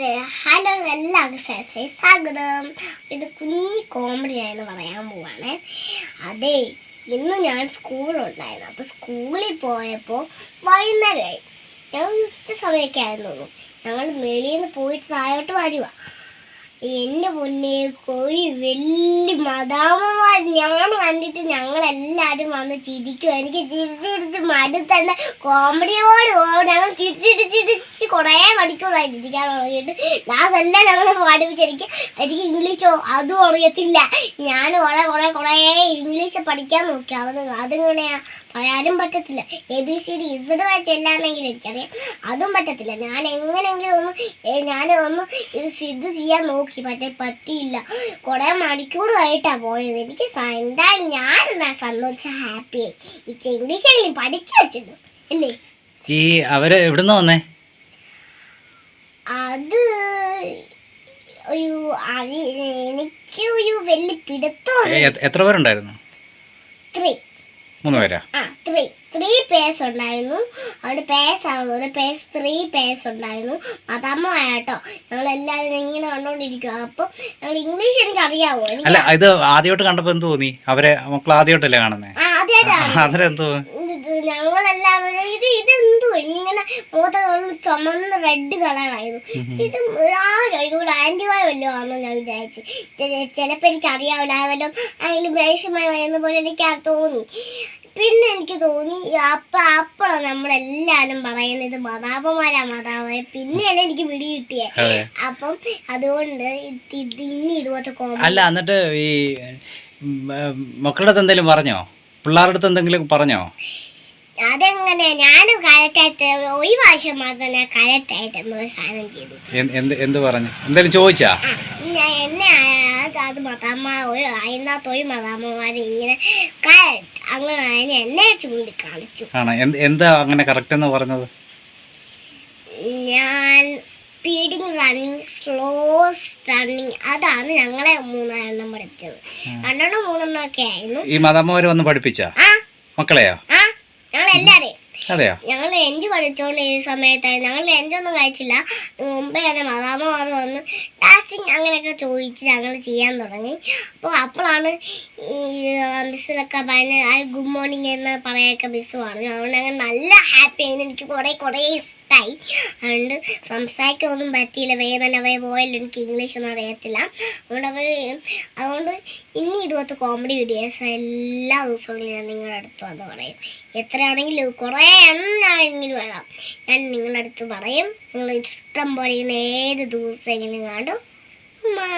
Hello എല്ലാവർക്കും ശേഷം സ്വാഗതം. ഇത് കുഞ്ഞി കോമഡി ആയെന്ന് പറയാൻ പോവാണ്. അതെ ഇന്ന് ഞാൻ സ്കൂളുണ്ടായിരുന്നു അപ്പോൾ സ്കൂളിൽ പോയപ്പോൾ വൈകുന്നേരമായി ഞങ്ങൾ ഉച്ച സമയമൊക്കെ ആയിരുന്നു ഞങ്ങൾ വെളിയിൽ നിന്ന് പോയിട്ട് താഴോട്ട് വരുക. എന്റെ മുന്നേ ഒരു വലിയ മദാമന്മാർ ഞാൻ കണ്ടിട്ട് ഞങ്ങൾ എല്ലാരും വന്ന് ചിരിക്കും എനിക്ക് ചിരിച്ച് ചിരിച്ച് മടുത്തന്നെ കോമഡിയോട് ഞങ്ങൾ ചിരിച്ചിട്ട് ചിരിച്ച് കുറേ മണിക്കൂറായി ചിരിക്കാൻ തുടങ്ങിയിട്ട്. ക്ലാസ് എല്ലാം ഞങ്ങൾ പഠിപ്പിച്ച് എനിക്ക് എനിക്ക് ഇംഗ്ലീഷോ അതും അറിയത്തില്ല. ഞാൻ കുറേ കുറേ കുറേ ഇംഗ്ലീഷ് പഠിക്കാൻ നോക്കി. അത് അതിങ്ങനെയാ പറയാനും പറ്റത്തില്ല. A B C D Z വായിച്ച് എല്ലാണെങ്കിലും എനിക്കറിയാം. അതും പറ്റത്തില്ല. ഞാൻ എങ്ങനെയെങ്കിലും ഒന്ന് ഞാൻ ഒന്ന് ഇത് ചെയ്യാൻ നോക്കി. പക്ഷേ പറ്റിയില്ല. കുറേ മണിക്കൂറായിട്ടാണ് പോയത്. എനിക്ക് സ- എന്തായാലും ഞാൻ എന്നാ സന്തോഷ ഹാപ്പിയായി ഈ ഇംഗ്ലീഷ് പഠിച്ചു വെച്ചിട്ടു അല്ലേ? ഈ അവർ എവിടുന്ന് വന്നേ? അത് ഒരു എനിക്ക് ഒരു വലിയ പിടുത്തം എത്ര പേരുണ്ടായിരുന്നു? ത്രീ മൂന്ന് പേരാ. ത്രീ ത്രീ പേഴ്സ് ഉണ്ടായിരുന്നു. അവിടെ പേഴ്സ് ആണ് പേഴ്സ് ത്രീ പേഴ്സ് ഉണ്ടായിരുന്നു. മതമ്മ കേട്ടോ ഞങ്ങൾ എല്ലാവരും ഇങ്ങനെ കണ്ടോണ്ടിരിക്കുക അപ്പൊ ഞങ്ങൾ ഇംഗ്ലീഷ് എനിക്ക് അറിയാവോ അല്ല ഇത് ആദ്യമായിട്ട് കണ്ടപ്പോ എന്ത് തോന്നി? അവരെ മക്കൾ ആദ്യമായിട്ടല്ലേ കാണുന്നേ? ആദ്യമായിട്ടാണ്. ഞങ്ങളെല്ലാവരും ഇത് ഇതെന്തോ കാണുന്ന ചുമന്ന റെഡ് കളറായിരുന്നു ഇത് ആരോ ഇതുകൂടെ ആന്റിബയോ വല്ലതും ആണോ ഞാൻ വിചാരിച്ചു. ചിലപ്പോൾ എനിക്ക് അറിയാവില്ല വല്ലതും അതിൽ വേഷമായി വരുന്ന പോലെ എനിക്ക് തോന്നി. പിന്നെ എനിക്ക് തോന്നി അപ്പ അപ്പോഴാണ് നമ്മളെല്ലാവരും പറയുന്നത് മതാപമാരാ മതാപമായ പിന്നെയാണ് എനിക്ക് പിടി കിട്ടിയത് അപ്പം അതുകൊണ്ട് ഇനി ഇതുപോലത്തെ അല്ല എന്നിട്ട് ഈ മക്കളുടെ അടുത്ത് എന്തെങ്കിലും പറഞ്ഞോ? പിള്ളേരുടെ അടുത്ത് എന്തെങ്കിലും പറഞ്ഞോ? അതെങ്ങനെ? ഞാനും കറക്റ്റായിട്ട് ഒരു പ്രാവശ്യം മാത്രം ഞാൻ കറക്റ്റായിട്ട് എന്തോ സാധനം ചെയ്തു. എന്ത് എന്ത് പറഞ്ഞു? എന്തായാലും ചോദിച്ചാ? ഞാൻ എന്നെ അത് മതാമ്മ ഒരു അതിനകത്ത് ഒരു മതാമ്മമാർ ഇങ്ങനെ അങ്ങനെ അതിനെ എന്നെ ചൂണ്ടി കാണിച്ചു. ആണ്? എന്ത് എന്താ അങ്ങനെ കറക്റ്റ് എന്ന് പറഞ്ഞത്? ഞാൻ സ്പീഡിങ് റണ്ണിങ് സ്ലോ റണ്ണിങ് അതാണ് ഞങ്ങളെ മൂന്നെണ്ണം പഠിച്ചത് രണ്ടെണ്ണം മൂന്നെണ്ണം ഒക്കെ ആയിരുന്നു. ഈ മതമ്മവര് വന്ന് പഠിപ്പിച്ച? ആ. മക്കളെയോ? അതെയോ? ഞങ്ങൾ എഞ്ച് പഠിച്ചോണ്ട് ഈ സമയത്തായി ഞങ്ങൾ എഞ്ചൊന്നും കഴിച്ചില്ല. മുമ്പേ തന്നെ മതാമമാർ വന്ന് ടാസ്റ്റിങ് അങ്ങനെയൊക്കെ ചോദിച്ച് ഞങ്ങൾ ചെയ്യാൻ തുടങ്ങി. അപ്പോൾ അപ്പോഴാണ് ഈ മിസ്സിലൊക്കെ പറഞ്ഞ ആ ഗുഡ് മോർണിംഗ് എന്ന് പറയൊക്കെ മിസ്സ് പറഞ്ഞു. അതുകൊണ്ട് ഞങ്ങൾ നല്ല ഹാപ്പി ആയിരുന്നു. എനിക്ക് കുറേ കുറേ ഇഷ്ടമായി അതുകൊണ്ട് സംസാരിക്കാനൊന്നും പറ്റിയില്ല. വേഗം തന്നെ അവയെ പോയാലും എനിക്ക് ഇംഗ്ലീഷ് ഒന്നും അറിയത്തില്ല. അതുകൊണ്ട് അവർ അതുകൊണ്ട് ഇനി ഇതുപോലത്തെ കോമഡി വീഡിയോസ് എല്ലാ ദിവസവും ഞാൻ നിങ്ങളുടെ അടുത്ത് വന്ന് പറയും. എത്രയാണെങ്കിലും കുറേ എണ്ണാണെങ്കിലും വരാം. ഞാൻ നിങ്ങളുടെ അടുത്ത് പറയും. നിങ്ങൾ ഇഷ്ടം പോലെ ഏത് ദിവസമെങ്കിലും കാണും ഉമ്മാ.